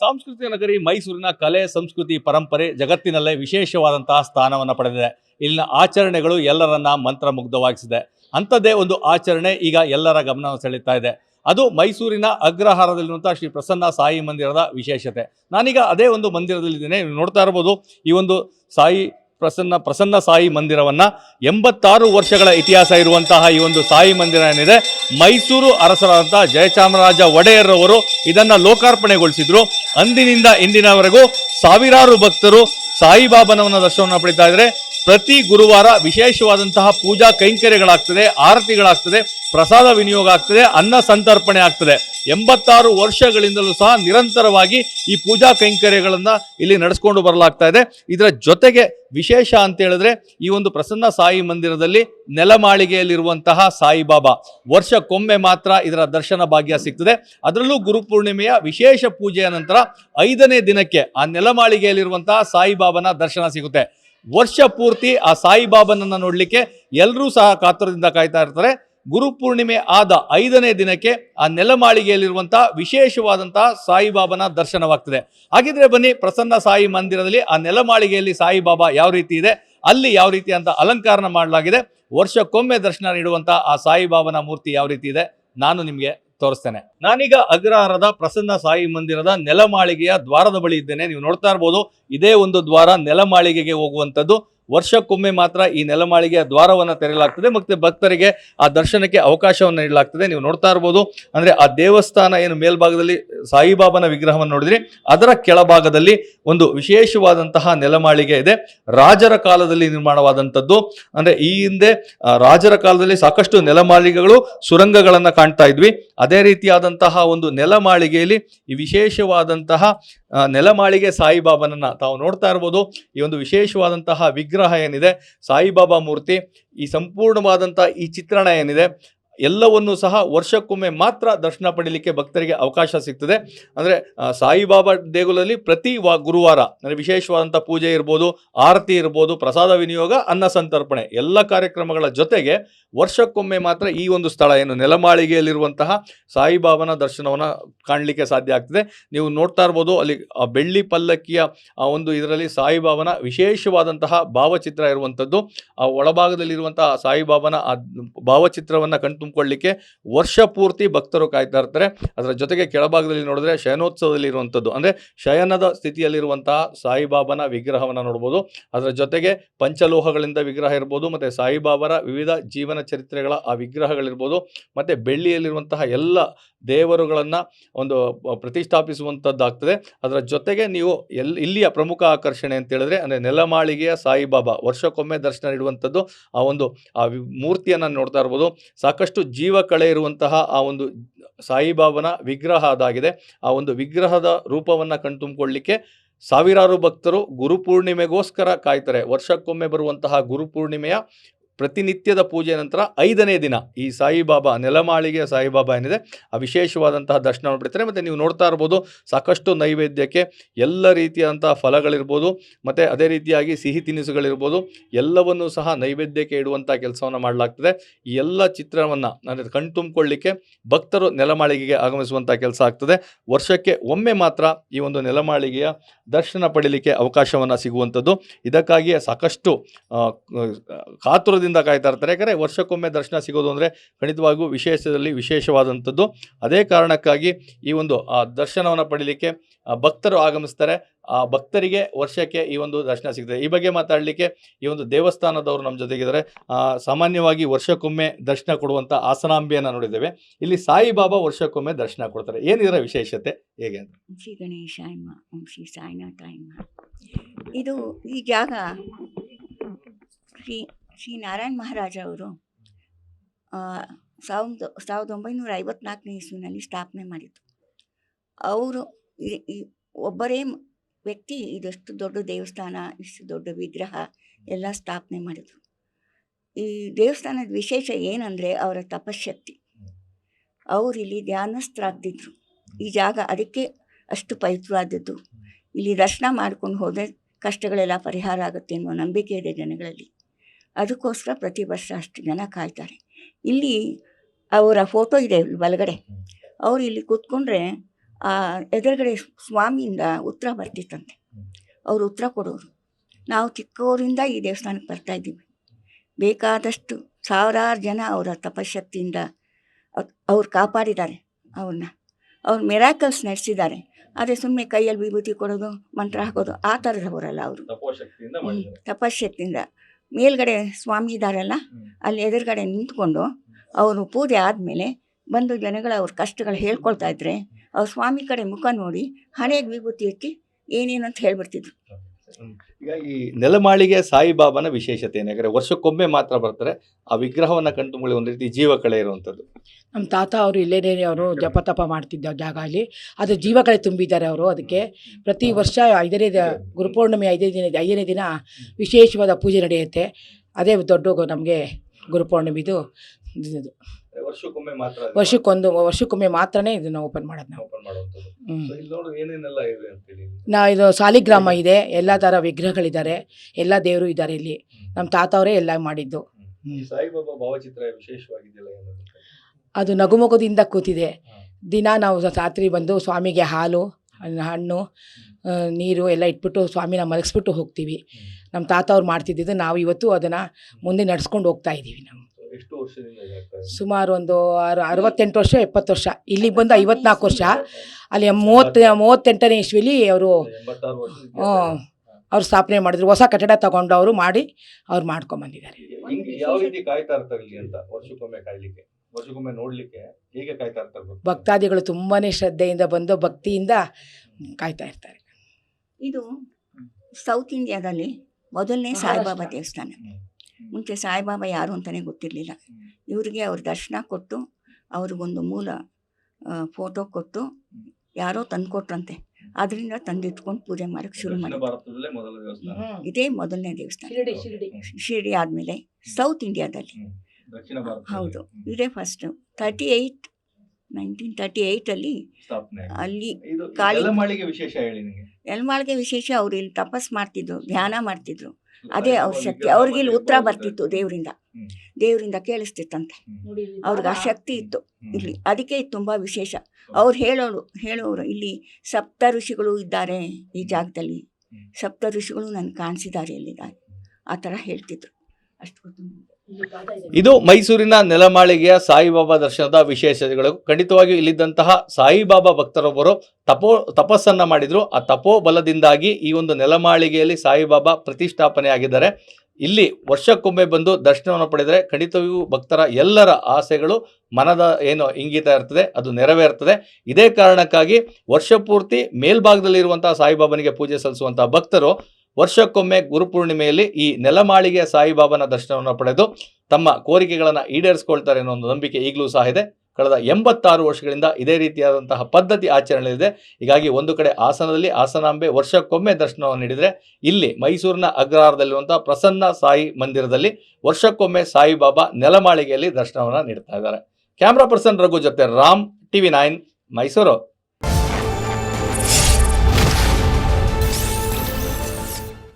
ಸಾಂಸ್ಕೃತಿಕ ನಗರಿ ಮೈಸೂರಿನ ಕಲೆ, ಸಂಸ್ಕೃತಿ, ಪರಂಪರೆ ಜಗತ್ತಿನಲ್ಲೇ ವಿಶೇಷವಾದಂತಹ ಸ್ಥಾನವನ್ನು ಪಡೆದಿದೆ. ಇಲ್ಲಿನ ಆಚರಣೆಗಳು ಎಲ್ಲರನ್ನ ಮಂತ್ರಮುಗ್ಧವಾಗಿಸಿದೆ. ಅಂಥದ್ದೇ ಒಂದು ಆಚರಣೆ ಈಗ ಎಲ್ಲರ ಗಮನ ಸೆಳೀತಾ ಇದೆ. ಅದು ಮೈಸೂರಿನ ಅಗ್ರಹಾರದಲ್ಲಿರುವಂತಹ ಶ್ರೀ ಪ್ರಸನ್ನ ಸಾಯಿ ಮಂದಿರದ ವಿಶೇಷತೆ. ನಾನೀಗ ಅದೇ ಒಂದು ಮಂದಿರದಲ್ಲಿದ್ದೇನೆ. ನೋಡ್ತಾ ಇರ್ಬೋದು, ಈ ಒಂದು ಸಾಯಿ ಪ್ರಸನ್ನ ಪ್ರಸನ್ನ ಸಾಯಿ ಮಂದಿರವನ್ನ ಎಂಬತ್ತಾರು ವರ್ಷಗಳ ಇತಿಹಾಸ ಇರುವಂತಹ ಈ ಒಂದು ಸಾಯಿ ಮಂದಿರ ಏನಿದೆ, ಮೈಸೂರು ಅರಸರಾದಂತಹ ಜಯಚಾಮರಾಜ ಒಡೆಯರ್ ಇದನ್ನು ಲೋಕಾರ್ಪಣೆಗೊಳಿಸಿದ್ರು. ಅಂದಿನಿಂದ ಇಂದಿನವರೆಗೂ ಸಾವಿರಾರು ಭಕ್ತರು ಸಾಯಿಬಾಬನವನ್ನ ದರ್ಶನವನ್ನು ಪಡಿತಾ ಇದ್ದಾರೆ. ಪ್ರತಿ ಗುರುವಾರ ವಿಶೇಷವಾದಂತಹ ಪೂಜಾ ಕೈಂಕರ್ಯಗಳಾಗ್ತದೆ, ಆರತಿಗಳಾಗ್ತದೆ, ಪ್ರಸಾದ ವಿನಿಯೋಗ ಆಗ್ತದೆ, ಅನ್ನ ಸಂತರ್ಪಣೆ ಆಗ್ತದೆ. ಎಂಬತ್ತಾರು ವರ್ಷಗಳಿಂದಲೂ ಸಹ ನಿರಂತರವಾಗಿ ಈ ಪೂಜಾ ಕೈಂಕರ್ಯಗಳನ್ನು ಇಲ್ಲಿ ನಡೆಸ್ಕೊಂಡು ಬರಲಾಗ್ತಾ ಇದೆ. ಇದರ ಜೊತೆಗೆ ವಿಶೇಷ ಅಂತ ಹೇಳಿದ್ರೆ ಈ ಒಂದು ಪ್ರಸನ್ನ ಸಾಯಿ ಮಂದಿರದಲ್ಲಿ ನೆಲಮಾಳಿಗೆಯಲ್ಲಿರುವಂತಹ ಸಾಯಿಬಾಬಾ. ವರ್ಷಕ್ಕೊಮ್ಮೆ ಮಾತ್ರ ಇದರ ದರ್ಶನ ಭಾಗ್ಯ ಸಿಗ್ತದೆ. ಅದರಲ್ಲೂ ಗುರುಪೂರ್ಣಿಮೆಯ ವಿಶೇಷ ಪೂಜೆಯ ನಂತರ ಐದನೇ ದಿನಕ್ಕೆ ಆ ನೆಲಮಾಳಿಗೆಯಲ್ಲಿರುವಂತಹ ಸಾಯಿಬಾಬನ ದರ್ಶನ ಸಿಗುತ್ತೆ. ವರ್ಷ ಪೂರ್ತಿ ಆ ಸಾಯಿಬಾಬನನ್ನು ನೋಡಲಿಕ್ಕೆ ಎಲ್ಲರೂ ಸಹ ಕಾತುರದಿಂದ ಕಾಯ್ತಾ ಇರ್ತಾರೆ. ಗುರುಪೂರ್ಣಿಮೆ ಆದ ಐದನೇ ದಿನಕ್ಕೆ ಆ ನೆಲಮಾಳಿಗೆಯಲ್ಲಿರುವಂತಹ ವಿಶೇಷವಾದಂತಹ ಸಾಯಿಬಾಬನ ದರ್ಶನವಾಗ್ತದೆ. ಹಾಗಿದ್ರೆ ಬನ್ನಿ, ಪ್ರಸನ್ನ ಸಾಯಿ ಮಂದಿರದಲ್ಲಿ ಆ ನೆಲಮಾಳಿಗೆಯಲ್ಲಿ ಸಾಯಿಬಾಬಾ ಯಾವ ರೀತಿ ಇದೆ, ಅಲ್ಲಿ ಯಾವ ರೀತಿ ಅಂತ ಅಲಂಕಾರ ಮಾಡಲಾಗಿದೆ, ವರ್ಷಕ್ಕೊಮ್ಮೆ ದರ್ಶನ ನೀಡುವಂಥ ಆ ಸಾಯಿಬಾಬನ ಮೂರ್ತಿ ಯಾವ ರೀತಿ ಇದೆ, ನಾನು ನಿಮಗೆ ತೋರಿಸ್ತೇನೆ. ನಾನೀಗ ಅಗ್ರಹಾರದ ಪ್ರಸನ್ನ ಸಾಯಿ ಮಂದಿರದ ನೆಲಮಾಳಿಗೆಯ ದ್ವಾರದ ಬಳಿ ಇದ್ದೇನೆ. ನೀವು ನೋಡ್ತಾ ಇರ್ಬೋದು, ಇದೇ ಒಂದು ದ್ವಾರ ನೆಲಮಾಳಿಗೆಗೆ ಹೋಗುವಂಥದ್ದು ವರ್ಷಕ್ಕೊಮ್ಮೆ ಮಾತ್ರ ಈ ನೆಲಮಾಳಿಗೆಯ ದ್ವಾರವನ್ನು ತೆರೆಯಲಾಗ್ತದೆ ಮತ್ತು ಭಕ್ತರಿಗೆ ಆ ದರ್ಶನಕ್ಕೆ ಅವಕಾಶವನ್ನು ನೀಡಲಾಗ್ತದೆ. ನೀವು ನೋಡ್ತಾ ಇರ್ಬೋದು. ಅಂದರೆ ಆ ದೇವಸ್ಥಾನ ಏನು ಮೇಲ್ಭಾಗದಲ್ಲಿ ಸಾಯಿಬಾಬನ ವಿಗ್ರಹವನ್ನು ನೋಡಿದ್ರಿ. ಅದರ ಕೆಳಭಾಗದಲ್ಲಿ ಒಂದು ವಿಶೇಷವಾದಂತಹ ನೆಲಮಾಳಿಗೆ ಇದೆ. ರಾಜರ ಕಾಲದಲ್ಲಿ ನಿರ್ಮಾಣವಾದಂಥದ್ದು. ಅಂದರೆ ಈ ಹಿಂದೆ ರಾಜರ ಕಾಲದಲ್ಲಿ ಸಾಕಷ್ಟು ನೆಲಮಾಳಿಗೆಗಳು ಸುರಂಗಗಳನ್ನು ಕಾಣ್ತಾ ಇದ್ವಿ. ಅದೇ ರೀತಿಯಾದಂತಹ ಒಂದು ನೆಲಮಾಳಿಗೆಯಲ್ಲಿ ಈ ವಿಶೇಷವಾದಂತಹ ನೆಲಮಾಳಿಗೆ ಸಾಯಿಬಾಬನನ್ನ ತಾವು ನೋಡ್ತಾ ಇರ್ಬೋದು. ಈ ಒಂದು ವಿಶೇಷವಾದಂತಹ ವಿಗ್ರಹ ಏನಿದೆ, ಸಾಯಿಬಾಬಾ ಮೂರ್ತಿ, ಈ ಸಂಪೂರ್ಣವಾದಂಥ ಈ ಚಿತ್ರಣ ಏನಿದೆ ಎಲ್ಲವನ್ನು ಸಹ ವರ್ಷಕ್ಕೊಮ್ಮೆ ಮಾತ್ರ ದರ್ಶನ ಪಡೀಲಿಕ್ಕೆ ಭಕ್ತರಿಗೆ ಅವಕಾಶ ಸಿಗ್ತದೆ. ಅಂದರೆ ಸಾಯಿಬಾಬಾ ದೇಗುಲದಲ್ಲಿ ಪ್ರತಿ ವಾ, ಗುರುವಾರ, ಅಂದರೆ ವಿಶೇಷವಾದಂಥ ಪೂಜೆ ಇರ್ಬೋದು, ಆರತಿ ಇರ್ಬೋದು, ಪ್ರಸಾದ ವಿನಿಯೋಗ, ಅನ್ನ ಸಂತರ್ಪಣೆ, ಎಲ್ಲ ಕಾರ್ಯಕ್ರಮಗಳ ಜೊತೆಗೆ ವರ್ಷಕ್ಕೊಮ್ಮೆ ಮಾತ್ರ ಈ ಒಂದು ಸ್ಥಳ ಏನು ನೆಲಮಾಳಿಗೆಯಲ್ಲಿರುವಂತಹ ಸಾಯಿಬಾಬನ ದರ್ಶನವನ್ನು ಕಾಣಲಿಕ್ಕೆ ಸಾಧ್ಯ ಆಗ್ತದೆ. ನೀವು ನೋಡ್ತಾ ಇರ್ಬೋದು, ಅಲ್ಲಿ, ಆ, ಬೆಳ್ಳಿ ಪಲ್ಲಕ್ಕಿಯ, ಆ, ಒಂದು ಇದರಲ್ಲಿ ಸಾಯಿಬಾಬನ ವಿಶೇಷವಾದಂತಹ ಭಾವಚಿತ್ರ ಇರುವಂಥದ್ದು ಆ, ಒಳಭಾಗದಲ್ಲಿರುವಂತಹ ಸಾಯಿಬಾಬನ ಆ, ಭಾವಚಿತ್ರವನ್ನು ಕಣ್ತುಂಬಿಕೊಳ್ಳಿಕ್ಕೆ ವರ್ಷ ಪೂರ್ತಿ ಭಕ್ತರು ಕಾಯ್ತಾ ಇರ್ತಾರೆ. ಅದರ ಜೊತೆಗೆ ಕೆಳಭಾಗದಲ್ಲಿ ನೋಡಿದ್ರೆ ಶಯನೋತ್ಸವದಲ್ಲಿ ಇರುವಂಥದ್ದು ಅಂದರೆ ಶಯನದ ಸ್ಥಿತಿಯಲ್ಲಿರುವಂತಹ ಸಾಯಿಬಾಬನ ವಿಗ್ರಹವನ್ನು ನೋಡ್ಬೋದು. ಅದರ ಜೊತೆಗೆ ಪಂಚಲೋಹಗಳಿಂದ ವಿಗ್ರಹ ಇರ್ಬೋದು, ಮತ್ತು ಸಾಯಿಬಾಬರ ವಿವಿಧ ಜೀವನ ಚರಿತ್ರೆಗಳ ಆ ವಿಗ್ರಹಗಳಿರ್ಬೋದು, ಮತ್ತು ಬೆಳ್ಳಿಯಲ್ಲಿರುವಂತಹ ಎಲ್ಲ ದೇವರುಗಳನ್ನು ಒಂದು ಪ್ರತಿಷ್ಠಾಪಿಸುವಂಥದ್ದಾಗ್ತದೆ ಅದರ ಜೊತೆಗೆ ನೀವು ಎಲ್, ಇಲ್ಲಿಯ ಪ್ರಮುಖ ಆಕರ್ಷಣೆ ಅಂತ ಹೇಳಿದ್ರೆ, ಅಂದರೆ ನೆಲಮಾಳಿಗೆಯ ಸಾಯಿಬಾಬಾ ವರ್ಷಕ್ಕೊಮ್ಮೆ ದರ್ಶನ ನೀಡುವಂಥದ್ದು ಆ ಒಂದು ಆ ಮೂರ್ತಿಯನ್ನು ನೋಡ್ತಾ ಇರ್ಬೋದು. ಸಾಕಷ್ಟು ಜೀವ ಕಳೆ ಇರುವಂತಹ ಆ ಒಂದು ಸಾಯಿಬಾಬನ ವಿಗ್ರಹ ಅದಾಗಿದೆ. ಆ ಒಂದು ವಿಗ್ರಹದ ರೂಪವನ್ನು ಕಣ್ತುಂಬಿಕೊಳ್ಳಿಕ್ಕೆ ಸಾವಿರಾರು ಭಕ್ತರು ಗುರುಪೂರ್ಣಿಮೆಗೋಸ್ಕರ ಕಾಯ್ತಾರೆ. ವರ್ಷಕ್ಕೊಮ್ಮೆ ಬರುವಂತಹ ಗುರುಪೂರ್ಣಿಮೆಯ ಪ್ರತಿನಿತ್ಯದ ಪೂಜೆ ನಂತರ ಐದನೇ ದಿನ ಈ ಸಾಯಿಬಾಬಾ ನೆಲಮಾಳಿಗೆ ಸಾಯಿಬಾಬಾ ಏನಿದೆ ಆ ವಿಶೇಷವಾದಂತಹ ದರ್ಶನವನ್ನು ಪಡಿತಾರೆ ಮತ್ತು ನೀವು ನೋಡ್ತಾ ಇರ್ಬೋದು ಸಾಕಷ್ಟು ನೈವೇದ್ಯಕ್ಕೆ ಎಲ್ಲ ರೀತಿಯಾದಂತಹ ಫಲಗಳಿರ್ಬೋದು ಮತ್ತು ಅದೇ ರೀತಿಯಾಗಿ ಸಿಹಿ ತಿನಿಸುಗಳಿರ್ಬೋದು ಎಲ್ಲವನ್ನೂ ಸಹ ನೈವೇದ್ಯಕ್ಕೆ ಇಡುವಂಥ ಕೆಲಸವನ್ನು ಮಾಡಲಾಗ್ತದೆ. ಈ ಎಲ್ಲ ಚಿತ್ರವನ್ನು ಅಂದರೆ ಕಣ್ತುಂಬಿಕೊಳ್ಳಿಕ್ಕೆ ಭಕ್ತರು ನೆಲಮಾಳಿಗೆಗೆ ಆಗಮಿಸುವಂಥ ಕೆಲಸ ಆಗ್ತದೆ. ವರ್ಷಕ್ಕೆ ಒಮ್ಮೆ ಮಾತ್ರ ಈ ಒಂದು ನೆಲಮಾಳಿಗೆಯ ದರ್ಶನ ಪಡೀಲಿಕ್ಕೆ ಅವಕಾಶವನ್ನು ಸಿಗುವಂಥದ್ದು. ಇದಕ್ಕಾಗಿಯೇ ಸಾಕಷ್ಟು ಆ, ಕಾತುರದಿಂದ ಕಾಯ್ತಾ ಇರ್ತಾರೆ. ಯಾಕಂದರೆ ವರ್ಷಕ್ಕೊಮ್ಮೆ ದರ್ಶನ ಸಿಗೋದು ಅಂದರೆ ಖಂಡಿತವಾಗಿಯೂ ವಿಶೇಷದಲ್ಲಿ ವಿಶೇಷವಾದಂಥದ್ದು. ಅದೇ ಕಾರಣಕ್ಕಾಗಿ ಈ ಒಂದು ದರ್ಶನವನ್ನು ಪಡೀಲಿಕ್ಕೆ ಭಕ್ತರು ಆಗಮಿಸ್ತಾರೆ. ಆ, ಭಕ್ತರಿಗೆ ವರ್ಷಕ್ಕೆ ಈ ಒಂದು ದರ್ಶನ ಸಿಗ್ತದೆ. ಈ ಬಗ್ಗೆ ಮಾತಾಡಲಿಕ್ಕೆ ಈ ಒಂದು ದೇವಸ್ಥಾನದವರು ನಮ್ಮ ಜೊತೆಗಿದ್ದಾರೆ. ಸಾಮಾನ್ಯವಾಗಿ ವರ್ಷಕ್ಕೊಮ್ಮೆ ದರ್ಶನ ಕೊಡುವಂಥ ಆಸನಾಂಬಿಯನ್ನು ನೋಡಿದ್ದೇವೆ. ಇಲ್ಲಿ ಸಾಯಿಬಾಬಾ ವರ್ಷಕ್ಕೊಮ್ಮೆ ದರ್ಶನ ಕೊಡ್ತಾರೆ. ಏನಿದರ ವಿಶೇಷತೆ? ಹೇಗೆ ಅಂತ. ಶ್ರೀ ಗಣೇಶ ಓಂ ಶ್ರೀ ಸಾಯಿನಾಥ ಇದು ಈ ಜಾಗ ಶ್ರೀ ಶ್ರೀ ನಾರಾಯಣ ಮಹಾರಾಜ ಅವರು ಸಾವಿರದ ಸಾವಿರದ ಒಂಬೈನೂರ ಐವತ್ನಾಲ್ಕನೇ ಇಸ್ವಿನಲ್ಲಿ ಸ್ಥಾಪನೆ ಮಾಡಿದ್ರು ಅವರು ಒಬ್ಬರೇ ವ್ಯಕ್ತಿ ಇದಷ್ಟು ದೊಡ್ಡ ದೇವಸ್ಥಾನ, ಇಷ್ಟು ದೊಡ್ಡ ವಿಗ್ರಹ ಎಲ್ಲ ಸ್ಥಾಪನೆ ಮಾಡಿದರು. ಈ ದೇವಸ್ಥಾನದ ವಿಶೇಷ ಏನಂದರೆ ಅವರ ತಪಶಕ್ತಿ ಅವರು ಇಲ್ಲಿ ಧ್ಯಾನಸ್ಥರಾಗ್ತಿದ್ರು. ಈ ಜಾಗ ಅದಕ್ಕೆ ಅಷ್ಟು ಪವಿತ್ರವಾದದ್ದು. ಇಲ್ಲಿ ದರ್ಶನ ಮಾಡ್ಕೊಂಡು ಹೋದರೆ ಕಷ್ಟಗಳೆಲ್ಲ ಪರಿಹಾರ ಆಗುತ್ತೆ ಅನ್ನೋ ನಂಬಿಕೆ ಇದೆ ಜನಗಳಲ್ಲಿ. ಅದಕ್ಕೋಸ್ಕರ ಪ್ರತಿ ವರ್ಷ ಅಷ್ಟು ಜನ ಕಾಯ್ತಾರೆ. ಇಲ್ಲಿ ಅವರ ಫೋಟೋ ಇದೆ ಬಲಗಡೆ. ಅವರು ಇಲ್ಲಿ ಕೂತ್ಕೊಂಡ್ರೆ ಆ ಎದುರುಗಡೆ ಸ್ವಾಮಿಯಿಂದ ಉತ್ತರ ಬರ್ತಿತ್ತಂತೆ. ಅವರು ಉತ್ತರ ಕೊಡೋರು. ನಾವು ಚಿಕ್ಕವರಿಂದ ಈ ದೇವಸ್ಥಾನಕ್ಕೆ ಬರ್ತಾ ಇದ್ದೀವಿ. ಬೇಕಾದಷ್ಟು ಸಾವಿರಾರು ಜನ ಅವರ ತಪಶಕ್ತಿಯಿಂದ ಅವ್- ಅವ್ರು ಕಾಪಾಡಿದ್ದಾರೆ ಅವ್ರನ್ನ. ಅವ್ರು ಮೆರಾಕಲ್ಸ್ ನಡೆಸಿದ್ದಾರೆ. ಆದರೆ ಸುಮ್ಮನೆ ಕೈಯಲ್ಲಿ ವಿಭೂತಿ ಕೊಡೋದು ಮಂತ್ರ ಹಾಕೋದು ಆ ಥರದವರಲ್ಲ ಅವರು. ತಪಶಕ್ತಿಯಿಂದ ಮೇಲ್ಗಡೆ ಸ್ವಾಮಿ ಇದ್ದಾರಲ್ಲ. ಅಲ್ಲಿ ಎದುರುಗಡೆ ನಿಂತ್ಕೊಂಡು ಅವರು ಪೂಜೆ ಆದಮೇಲೆ ಬಂದು ಜನಗಳ ಅವ್ರ ಕಷ್ಟಗಳು ಹೇಳ್ಕೊಳ್ತಾ ಇದ್ರೆ ಅವ್ರ ಸ್ವಾಮಿ ಕಡೆ ಮುಖ ನೋಡಿ ಹಣೆಗೆ ವಿಭೂತಿ ಹಚ್ಚಿ ಏನೇನು ಅಂತ ಹೇಳ್ಬಿಡ್ತಿದ್ರು. ಈ ನೆಲಮಾಳಿಗೆ ಸಾಯಿಬಾಬಾನ ವಿಶೇಷತೆ ಏನು ಯಾಕಂದರೆ ವರ್ಷಕ್ಕೊಮ್ಮೆ ಮಾತ್ರ ಬರ್ತಾರೆ, ಆ ವಿಗ್ರಹವನ್ನು ಕಂಡು ಮುಳಿ ಒಂದು ರೀತಿ ಜೀವಕಳೆ ಇರುವಂಥದ್ದು. ನಮ್ಮ ತಾತ ಅವರು ಇಲ್ಲೇನೇ ಅವರು ಜಪ ತಪ ಮಾಡ್ತಿದ್ದ ಜಾಗ ಅಲ್ಲಿ ಅದು ಜೀವಕಳೆ ತುಂಬಿದ್ದಾರೆ ಅವರು ಅದಕ್ಕೆ. ಪ್ರತಿ ವರ್ಷ ಐದನೇ ಗುರುಪೌರ್ಣಿಮೆ ಐದನೇ ದಿನ ಐದನೇ ದಿನ ವಿಶೇಷವಾದ ಪೂಜೆ ನಡೆಯುತ್ತೆ. ಅದೇ ದೊಡ್ಡ ನಮಗೆ ಗುರುಪೌರ್ಣಿಮೆದು. ವರ್ಷಕ್ಕೊಮ್ಮೆ ಮಾತ್ರ ವರ್ಷಕ್ಕೊಂದು ವರ್ಷಕ್ಕೊಮ್ಮೆ ಮಾತ್ರನೇ ಇದನ್ನ ಓಪನ್ ಮಾಡೋದು ನಾವು. ಓಪನ್ ಮಾಡೋದು ಏನೇನೆಲ್ಲ ಇದೆ ಅಂತೇಳಿ ನಾ ಇದು ಸಾಲಿಗ್ರಾಮ ಇದೆ ಎಲ್ಲ ಥರ ವಿಗ್ರಹಗಳಿದ್ದಾರೆ ಎಲ್ಲ ದೇವರು ಇದ್ದಾರೆ ಇಲ್ಲಿ. ನಮ್ಮ ತಾತ ಅವರೇ ಎಲ್ಲ ಮಾಡಿದ್ದು. ಸಾಯಿಬಾಬಾ ಭಾವಚಿತ್ರ ವಿಶೇಷವಾಗಿದೆಯಲ್ಲ ಅದು ನಗುಮಗುದಿಂದ ಕೂತಿದೆ. ದಿನ ನಾವು ರಾತ್ರಿ ಬಂದು ಸ್ವಾಮಿಗೆ ಹಾಲು ಹಣ್ಣು ನೀರು ಎಲ್ಲ ಇಟ್ಬಿಟ್ಟು ಸ್ವಾಮಿನ ಮಲಗಿಸ್ಬಿಟ್ಟು ಹೋಗ್ತೀವಿ. ನಮ್ಮ ತಾತ ಅವ್ರು ಮಾಡ್ತಿದ್ದಿದ್ದು ನಾವು ಇವತ್ತು ಅದನ್ನು ಮುಂದೆ ನಡ್ಸ್ಕೊಂಡು ಹೋಗ್ತಾ ಇದ್ದೀವಿ ನಾವು. ಎಷ್ಟು ವರ್ಷದಿಂದ ಇದೆ? ಸುಮಾರು ಒಂದು ಅರ ಅರವತ್ತೆಂಟು ವರ್ಷ ಎಪ್ಪತ್ತು ವರ್ಷ ಇಲ್ಲಿಗೆ ಬಂದು ಐವತ್ನಾಲ್ಕು ವರ್ಷ ಅಲ್ಲಿ ಮೂವತ್ತ ಮೂವತ್ತೆಂಟನೇ ಇಸ್ವಿಲಿ ಅವರು ಎಂಬತ್ತಾರು ಹ್ಮ್. ಅವ್ರು ಸ್ಥಾಪನೆ ಮಾಡಿದ್ರು ಹೊಸ ಕಟ್ಟಡ ತಗೊಂಡು ಅವರು ಮಾಡಿ ಅವ್ರು ಮಾಡ್ಕೊಂಬಂದಿದ್ದಾರೆ ಹಿಂಗೆ ಯಾವ ರೀತಿ ಕಾಯ್ತಾ ಇರ್ತಾರೆ ಇಲ್ಲಿ ಅಂತ ವರ್ಷಕ್ಕೊಮ್ಮೆ ಕಾಯ್ಲಿಕ್ಕೆ ವರ್ಷಕ್ಕೊಮ್ಮೆ ನೋಡ್ಲಿಕ್ಕೆ ಹೇಗೆ ಕಾಯ್ತಾ ಇರ್ತಾರೆ ಗೊತ್ತಾ? ಭಕ್ತಾದಿಗಳು ತುಂಬಾನೇ ಶ್ರದ್ಧೆಯಿಂದ ಬಂದು ಭಕ್ತಿಯಿಂದ ಕಾಯ್ತಾ ಇರ್ತಾರೆ ಇದು ಸೌತ್ ಇಂಡಿಯಾದಲ್ಲಿ ಮೊದಲನೇ ಸಾಯಿಬಾಬಾ ದೇವಸ್ಥಾನ ಹ್ಮ್. ಮುಂಚೆ ಸಾಯಿಬಾಬಾ ಯಾರು ಅಂತಲೇ ಗೊತ್ತಿರಲಿಲ್ಲ. ಇವರಿಗೆ ಅವ್ರ ದರ್ಶನ ಕೊಟ್ಟು ಅವ್ರಿಗೊಂದು ಮೂಲ ಫೋಟೋ ಕೊಟ್ಟು ಯಾರೋ ತಂದುಕೊಟ್ರಂತೆ. ಅದರಿಂದ ತಂದಿಟ್ಕೊಂಡು ಪೂಜೆ ಮಾಡೋಕ್ಕೆ ಶುರು ಮಾಡಿ ಭಾರತದಲ್ಲೇ ಮೊದಲ ದೇವಸ್ಥಾನ. ಇದೇ ಮೊದಲನೇ ದೇವಸ್ಥಾನ. ಶಿರಡಿ ಆದಮೇಲೆ ಸೌತ್ ಇಂಡಿಯಾದಲ್ಲಿ ಹೌದು. ಇದೇ first thirty eight nineteen thirty ಏಯ್ಟಲ್ಲಿ ಸ್ಥಾಪನೆ. ಅಲ್ಲಿ ಕಾಳಿ- ಎಲ್ಮಾಳಿಗೆ ವಿಶೇಷ ಹೇಳಿ ನಿಮಗೆ. ಎಲ್ಮಾಳ್ಗೆ ವಿಶೇಷ ಅವ್ರು ಇಲ್ಲಿ ತಪಸ್ ಮಾಡ್ತಿದ್ರು ಧ್ಯಾನ ಮಾಡ್ತಿದ್ರು. ಅದೇ ಅವ್ರ ಶಕ್ತಿ ಅವ್ರಿಗೆ ಇಲ್ಲಿ ಉತ್ತರ ಬರ್ತಿತ್ತು ದೇವರಿಂದ. ದೇವರಿಂದ ಕೇಳಿಸ್ತಿತ್ತಂತೆ. ಅವ್ರಿಗೆ ಆ ಶಕ್ತಿ ಇತ್ತು. ಇಲ್ಲಿ ಅದಕ್ಕೆ ಇದು ತುಂಬ ವಿಶೇಷ. ಅವ್ರು ಹೇಳೋರು ಹೇಳೋರು ಇಲ್ಲಿ ಸಪ್ತ ಋಷಿಗಳು ಇದ್ದಾರೆ ಈ ಜಾಗದಲ್ಲಿ. ಸಪ್ತ ಋಷಿಗಳು ನನ್ಗೆ ಕಾಣಿಸಿದ್ದಾರೆ ಇಲ್ಲಿದ್ದಾರೆ. ಆ ಥರ ಹೇಳ್ತಿದ್ರು. ಅಷ್ಟು ಗೊತ್ತು. ಇದು ಮೈಸೂರಿನ ನೆಲಮಾಳಿಗೆಯ ಸಾಯಿಬಾಬಾ ದರ್ಶನದ ವಿಶೇಷತೆಗಳು. ಖಂಡಿತವಾಗಿಯೂ ಇಲ್ಲಿದ್ದಂತಹ ಸಾಯಿಬಾಬಾ ಭಕ್ತರೊಬ್ಬರು ತಪೋ, ತಪಸ್ಸನ್ನ ಮಾಡಿದ್ರು. ಆ ತಪೋ ಬಲದಿಂದಾಗಿ ಈ ಒಂದು ನೆಲಮಾಳಿಗೆಯಲ್ಲಿ ಸಾಯಿಬಾಬಾ ಪ್ರತಿಷ್ಠಾಪನೆ ಆಗಿದ್ದಾರೆ. ಇಲ್ಲಿ ವರ್ಷಕ್ಕೊಮ್ಮೆ ಬಂದು ದರ್ಶನವನ್ನು ಪಡೆದರೆ ಖಂಡಿತವಾಗಿಯೂ ಭಕ್ತರ ಎಲ್ಲರ ಆಸೆಗಳು ಮನದ ಏನು ಇಂಗಿತ ಇರ್ತದೆ, ಅದು ನೆರವೇರ್ತದೆ. ಇದೇ ಕಾರಣಕ್ಕಾಗಿ ವರ್ಷ ಪೂರ್ತಿ ಮೇಲ್ಭಾಗದಲ್ಲಿರುವಂತಹ ಸಾಯಿಬಾಬನಿಗೆ ಪೂಜೆ ಸಲ್ಲಿಸುವಂತಹ ಭಕ್ತರು ವರ್ಷಕ್ಕೊಮ್ಮೆ ಗುರುಪೂರ್ಣಿಮೆಯಲ್ಲಿ ಈ ನೆಲಮಾಳಿಗೆಯ ಸಾಯಿಬಾಬನ ದರ್ಶನವನ್ನು ಪಡೆದು ತಮ್ಮ ಕೋರಿಕೆಗಳನ್ನು ಈಡೇರಿಸ್ಕೊಳ್ತಾರೆ ಅನ್ನೋ ಒಂದು ನಂಬಿಕೆ ಈಗಲೂ ಸಹ ಇದೆ. ಕಳೆದ ಎಂಬತ್ತಾರು ವರ್ಷಗಳಿಂದ ಇದೇ ರೀತಿಯಾದಂತಹ ಪದ್ಧತಿ ಆಚರಣೆಯಲ್ಲಿದೆ. ಹೀಗಾಗಿ ಒಂದು ಕಡೆ ಹಾಸನದಲ್ಲಿ ಹಾಸನಾಂಬೆ ವರ್ಷಕ್ಕೊಮ್ಮೆ ದರ್ಶನವನ್ನು ನೀಡಿದರೆ ಇಲ್ಲಿ ಮೈಸೂರಿನ ಅಗ್ರಹಾರದಲ್ಲಿರುವಂತಹ ಪ್ರಸನ್ನ ಸಾಯಿ ಮಂದಿರದಲ್ಲಿ ವರ್ಷಕ್ಕೊಮ್ಮೆ ಸಾಯಿಬಾಬಾ ನೆಲಮಾಳಿಗೆಯಲ್ಲಿ ದರ್ಶನವನ್ನು ನೀಡ್ತಾ ಇದ್ದಾರೆ. ಕ್ಯಾಮ್ರಾ ಪರ್ಸನ್ ರಘು ಜೊತೆ ರಾಮ್, ಟಿವಿ ನೈನ್ ಮೈಸೂರು.